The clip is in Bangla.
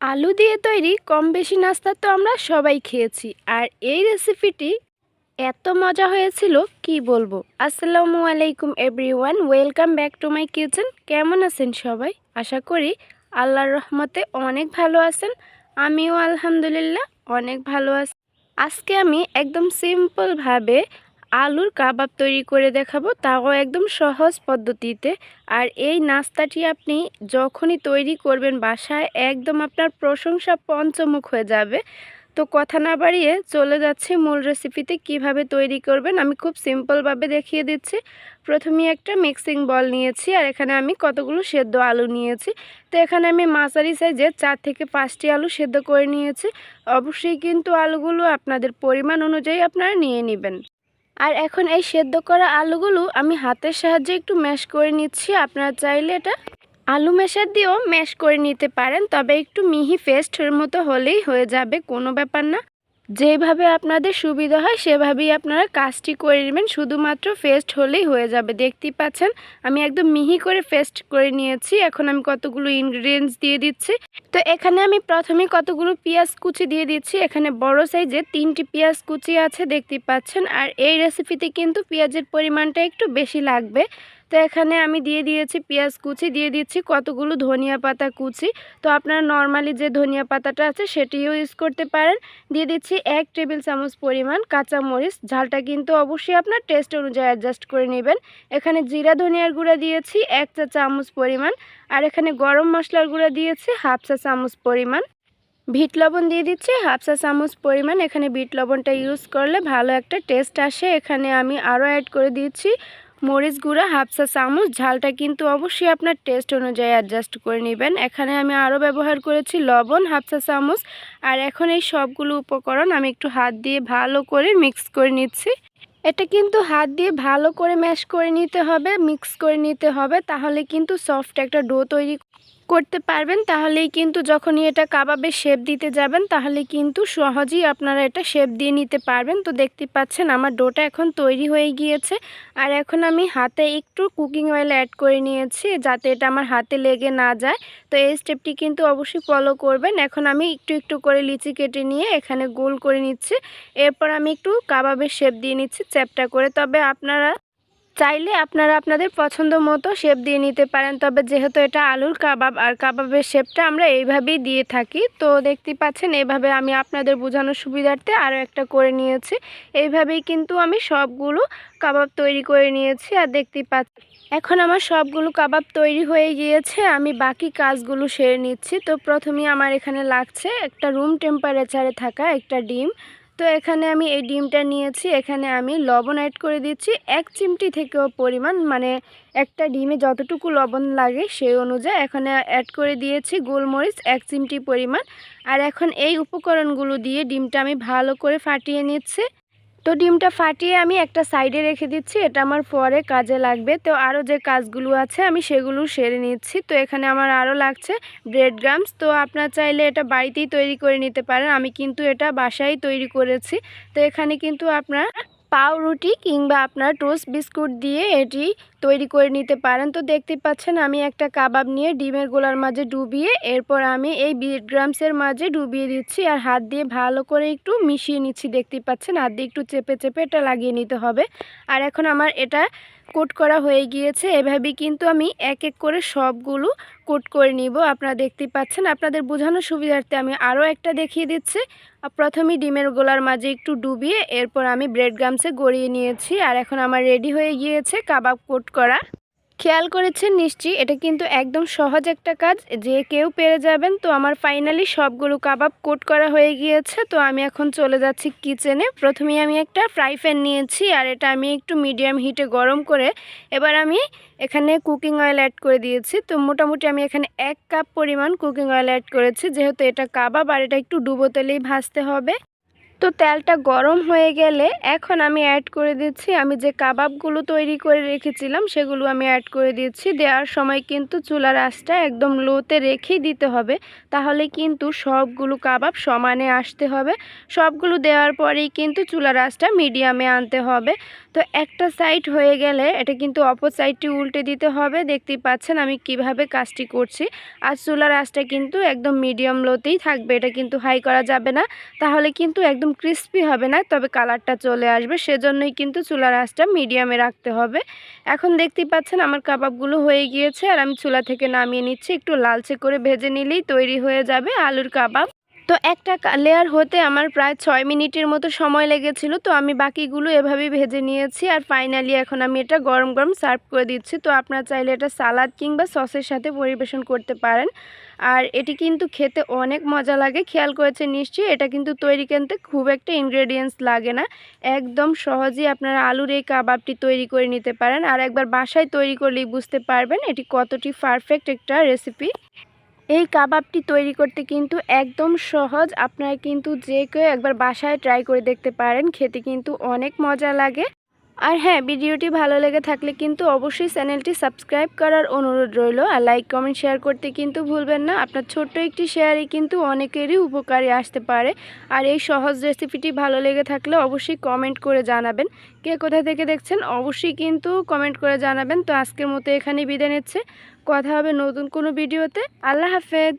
আলু দিয়ে তৈরি কম বেশি নাস্তা তো আমরা সবাই খেয়েছি। আর এই রেসিপিটি এত মজা হয়েছিল, কি বলব? আসসালামু আলাইকুম everyone welcome back to my kitchen কেমন আছেন সবাই? আশা করি আল্লাহর রহমতে অনেক ভালো আছেন। আমিও আলহামদুলিল্লাহ অনেক ভালো আছি। আজকে আমি একদম সিম্পলভাবে আলুর কাবাব তৈরি করে দেখাবো, তাও একদম সহজ পদ্ধতিতে। আর এই নাস্তাটি আপনি যখনই তৈরি করবেন বাসায়, একদম আপনার প্রশংসা পঞ্চমুখ হয়ে যাবে। তো কথা না বাড়িয়ে চলে যাচ্ছি মূল রেসিপিতে কীভাবে তৈরি করবেন আমি খুব সিম্পলভাবে দেখিয়ে দিচ্ছি। প্রথমে একটা মিক্সিং বল নিয়েছি, আর এখানে আমি কতগুলো সেদ্ধ আলু নিয়েছি। তো এখানে আমি মাঝারি সাইজে চার থেকে পাঁচটি আলু সেদ্ধ করে নিয়েছি। অবশ্যই কিন্তু আলুগুলো আপনাদের পরিমাণ অনুযায়ী আপনারা নিয়ে নেবেন। আর এখন এই সেদ্ধ করা আলুগুলো আমি হাতের সাহায্যে একটু ম্যাশ করে নিচ্ছি, আপনারা চাইলে এটা আলু মেশার দিয়েও ম্যাশ করে নিতে পারেন, তবে একটু মিহি পেস্টের মতো হলেই হয়ে যাবে, কোনো ব্যাপার না। যেভাবে আপনাদের সুবিধা হয়, সেভাবেই আপনারা কাজটি করে নেবেন। শুধুমাত্র ফেস্ট হলেই হয়ে যাবে। দেখতেই পাচ্ছেন, আমি একদম মিহি করে ফেস্ট করে নিয়েছি। এখন আমি কতগুলো ইনগ্রিডিয়েন্টস দিয়ে দিচ্ছি। তো এখানে আমি প্রথমে কতগুলো পেঁয়াজ কুচি দিয়ে দিচ্ছি। এখানে বড় সাইজে তিনটি পেঁয়াজ কুচি আছে, দেখতেই পাচ্ছেন। আর এই রেসিপিতে কিন্তু পেঁয়াজের পরিমাণটা একটু বেশি লাগবে। তো এখানে আমি দিয়ে দিয়েছি পেঁয়াজ কুচি, দিয়ে দিচ্ছি কতগুলো ধনিয়া পাতা কুচি। তো আপনারা নর্মালি যে ধনিয়া পাতাটা আছে সেটিও ইউজ করতে পারেন। দিয়ে দিচ্ছি এক টেবিল চামচ পরিমাণ কাঁচা মরিচ ঝালটা কিন্তু অবশ্যই আপনার টেস্ট অনুযায়ী অ্যাডজাস্ট করে নেবেন। এখানে জিরা ধনিয়ার গুঁড়া দিয়েছি এক চা চামচ পরিমাণ। আর এখানে গরম মশলার গুঁড়া দিয়েছি হাফ চা চামচ পরিমাণ। বিট লবণ দিয়ে দিচ্ছি হাফ চা চামচ পরিমাণ। এখানে বিট লবণটা ইউজ করলে ভালো একটা টেস্ট আসে। এখানে আমি আরও অ্যাড করে দিচ্ছি মরিচ গুঁড়া, হাফ চা চামচ, ঝালটা কিন্তু অবশ্যই আপনার টেস্ট অনুযায়ী অ্যাডজাস্ট করে নেবেন। এখানে আমি আরও ব্যবহার করেছি লবণ, হাফ চা চামচ, আর এখন এই সবগুলো উপকরণ আমি একটু হাত দিয়ে ভালো করে মিক্স করে নিচ্ছি। এটা কিন্তু হাত দিয়ে ভালো করে ম্যাশ করে নিতে হবে মিক্স করে নিতে হবে, তাহলে কিন্তু সফট একটা ডো তৈরি করতে পারবেন, তাহলেই কিন্তু যখনই এটা কাবাবে শেপ দিতে যাবেন তাহলে কিন্তু সহজেই আপনারা এটা শেপ দিয়ে নিতে পারবেন। তো দেখতে পাচ্ছেন আমার ডোটা এখন তৈরি হয়ে গিয়েছে। আর এখন আমি হাতে একটু কুকিং অয়েল অ্যাড করে নিয়েছি, যাতে এটা আমার হাতে লেগে না যায়। তো এই স্টেপটি কিন্তু অবশ্যই ফলো করবেন। এখন আমি একটু একটু করে লিচি কেটে নিয়ে এখানে গোল করে নিচ্ছি। এরপর আমি একটু কাবাবের শেপ দিয়ে নিচ্ছি চ্যাপটা করে। তবে আপনারা চাইলে আপনারা আপনাদের পছন্দ মতো শেপ দিয়ে নিতে পারেন। তবে যেহেতু এটা আলুর কাবাব, আর কাবাবের শেপটা আমরা এইভাবেই দিয়ে থাকি, তো দেখতে পাচ্ছেন এভাবে আমি আপনাদের বোঝানোর সুবিধার্থে আরও একটা করে নিয়েছি। এইভাবেই কিন্তু আমি সবগুলো কাবাব তৈরি করে নিয়েছি, আর দেখতে পাচ্ছি এখন আমার সবগুলো কাবাব তৈরি হয়ে গিয়েছে, আমি বাকি কাজগুলো সেরে নিচ্ছি। তো প্রথমেই আমার এখানে লাগছে একটা রুম টেম্পারেচারে থাকা একটা ডিম। তো এখানে আমি এই ডিমটা নিয়েছি, এখানে আমি লবণ অ্যাড করে দিচ্ছি। এক চিমটি থেকেও পরিমাণ মানে একটা ডিমে যতটুকু লবণ লাগে সেই অনুযায়ী এখানে অ্যাড করে দিয়েছি গোলমরিচ এক চিমটি পরিমাণ। আর এখন এই উপকরণগুলো দিয়ে ডিমটা আমি ভালো করে ফাটিয়ে নিচ্ছি। তো ডিমটা ফাটিয়ে আমি একটা সাইডে রেখে দিচ্ছি, এটা আমার পরে কাজে লাগবে। তো আরও যে কাজগুলো আছে, আমি সেগুলো সেরে নিচ্ছি। তো এখানে আমার আরও লাগছে ব্রেড গ্রামস তো আপনার চাইলে এটা বাড়িতেই তৈরি করে নিতে পারেন। আমি কিন্তু এটা বাসায় তৈরি করেছি। তো এখানে কিন্তু আপনার পাউরুটি কিংবা আপনার টোস্ট বিস্কুট দিয়ে এটি তৈরি করে নিতে পারেন। তো দেখতে পাচ্ছেন, আমি একটা কাবাব নিয়ে ডিমের গোলার মাঝে ডুবিয়ে, এরপর আমি এই বিট গ্রামসের মাঝে ডুবিয়ে দিচ্ছি আর হাত দিয়ে ভালো করে একটু মিশিয়ে নিচ্ছি। দেখতে পাচ্ছেন, হাত দিয়ে একটু চেপে চেপে এটা লাগিয়ে নিতে হবে। আর এখন আমার এটা কোট করা হয়ে গিয়েছে। এভাবেই কিন্তু আমি এক এক করে সবগুলো কোট করে নিব। আপনারা দেখতে পাচ্ছেন, আপনাদের বোঝানোর সুবিধার্থে আমি আরও একটা দেখিয়ে দিচ্ছি। প্রথমেই ডিমের গোলার মাঝে একটু ডুবিয়ে এরপর আমি ব্রেড গামসে গড়িয়ে নিয়েছি। আর এখন আমার রেডি হয়ে গিয়েছে কাবাব কোট করা। খেয়াল করেছেন নিশ্চয়ই, এটা কিন্তু একদম সহজ একটা কাজ, যে কেউ পেরে যাবেন, তো আমার ফাইনালি সবগুলো কাবাব কোট করা হয়ে গিয়েছে, তো আমি এখন চলে যাচ্ছি কিচেনে। প্রথমেই আমি একটা ফ্রাই প্যান নিয়েছি, আর এটা আমি একটু মিডিয়াম হিটে গরম করে, এবার আমি এখানে কুকিং অয়েল অ্যাড করে দিয়েছি, তো মোটামুটি আমি এখানে এক কাপ পরিমাণ কুকিং অয়েল অ্যাড করেছি, যেহেতু এটা কাবাব, আর এটা একটু ডুবো তেলেই ভাজতে হবে। তো তেলটা গরম হয়ে গেলে এখন আমি অ্যাড করে দিচ্ছি, আমি যে কাবাবগুলো তৈরি করে রেখেছিলাম সেগুলো আমি অ্যাড করে দিচ্ছি। দেওয়ার সময় কিন্তু চুলার আঁচটা একদম লোতে রেখেই দিতে হবে, তাহলে কিন্তু সবগুলো কাবাব সমানে আসতে হবে। সবগুলো দেওয়ার পরেই কিন্তু চুলার আঁচটা মিডিয়ামে আনতে হবে। তো একটা সাইড হয়ে গেলে এটা কিন্তু অপর সাইডটি উল্টে দিতে হবে। দেখতেই পাচ্ছেন আমি কীভাবে কাজটি করছি। আর চুলার আঁচটা কিন্তু একদম মিডিয়াম লোতেই থাকবে, এটা কিন্তু হাই করা যাবে না। তাহলে কিন্তু একদম ক্রিস্পি হবে না, তবে কালারটা চলে আসবে। সেজন্যই কিন্তু চুলার আঁচটা মিডিয়ামে রাখতে হবে। এখন দেখতেই পাচ্ছেন আমার কাবাবগুলো হয়ে গিয়েছে, আর আমি চুলা থেকে নামিয়ে নিচ্ছি। একটু লালচে করে ভেজে নিলেই তৈরি হয়ে যাবে আলুর কাবাব। তো একটা লেয়ার হতে আমার প্রায় ছয় মিনিটের মতো সময় লেগেছিল, তো আমি বাকিগুলো এভাবেই ভেজে নিয়েছি আর ফাইনালি এখন আমি এটা গরম গরম সার্ভ করে দিচ্ছি। তো আপনারা চাইলে এটা সালাদ কিংবা সসের সাথে পরিবেশন করতে পারেন। আর এটি কিন্তু খেতে অনেক মজা লাগে, খেয়াল করেছে নিশ্চয়ই, এটা কিন্তু তৈরি কিনতে খুব একটা ইনগ্রেডিয়েন্টস লাগে না। একদম সহজেই আপনারা আলুর এই কাবাবটি তৈরি করে নিতে পারেন। আর একবার বাসায় তৈরি করলেই বুঝতে পারবেন এটি কতটি পারফেক্ট একটা রেসিপি এই কাবাবটি তৈরি করতে কিন্তু একদম সহজ। আপনারা কিন্তু যে কেউ একবার বাসায় ট্রাই করে দেখতে পারেন, খেতে কিন্তু অনেক মজা লাগে। আর হ্যাঁ ভিডিওটি ভালো লেগে থাকলে কিন্তু অবশ্যই চ্যানেলটি সাবস্ক্রাইব করার অনুরোধ রইল। আর লাইক কমেন্ট শেয়ার করতে কিন্তু ভুলবেন না। আপনার ছোট্ট একটি শেয়ারে কিন্তু অনেকেরই উপকারে আসতে পারে। আর এই সহজ রেসিপিটি ভালো লেগে থাকলে অবশ্যই কমেন্ট করে জানাবেন। কে কোথা থেকে দেখছেন, অবশ্যই কিন্তু কমেন্ট করে জানাবেন। তো আজকের মতো এখানেই বিদায় নিচ্ছে। কথা হবে নতুন কোনো ভিডিওতে। আল্লাহ হাফেজ।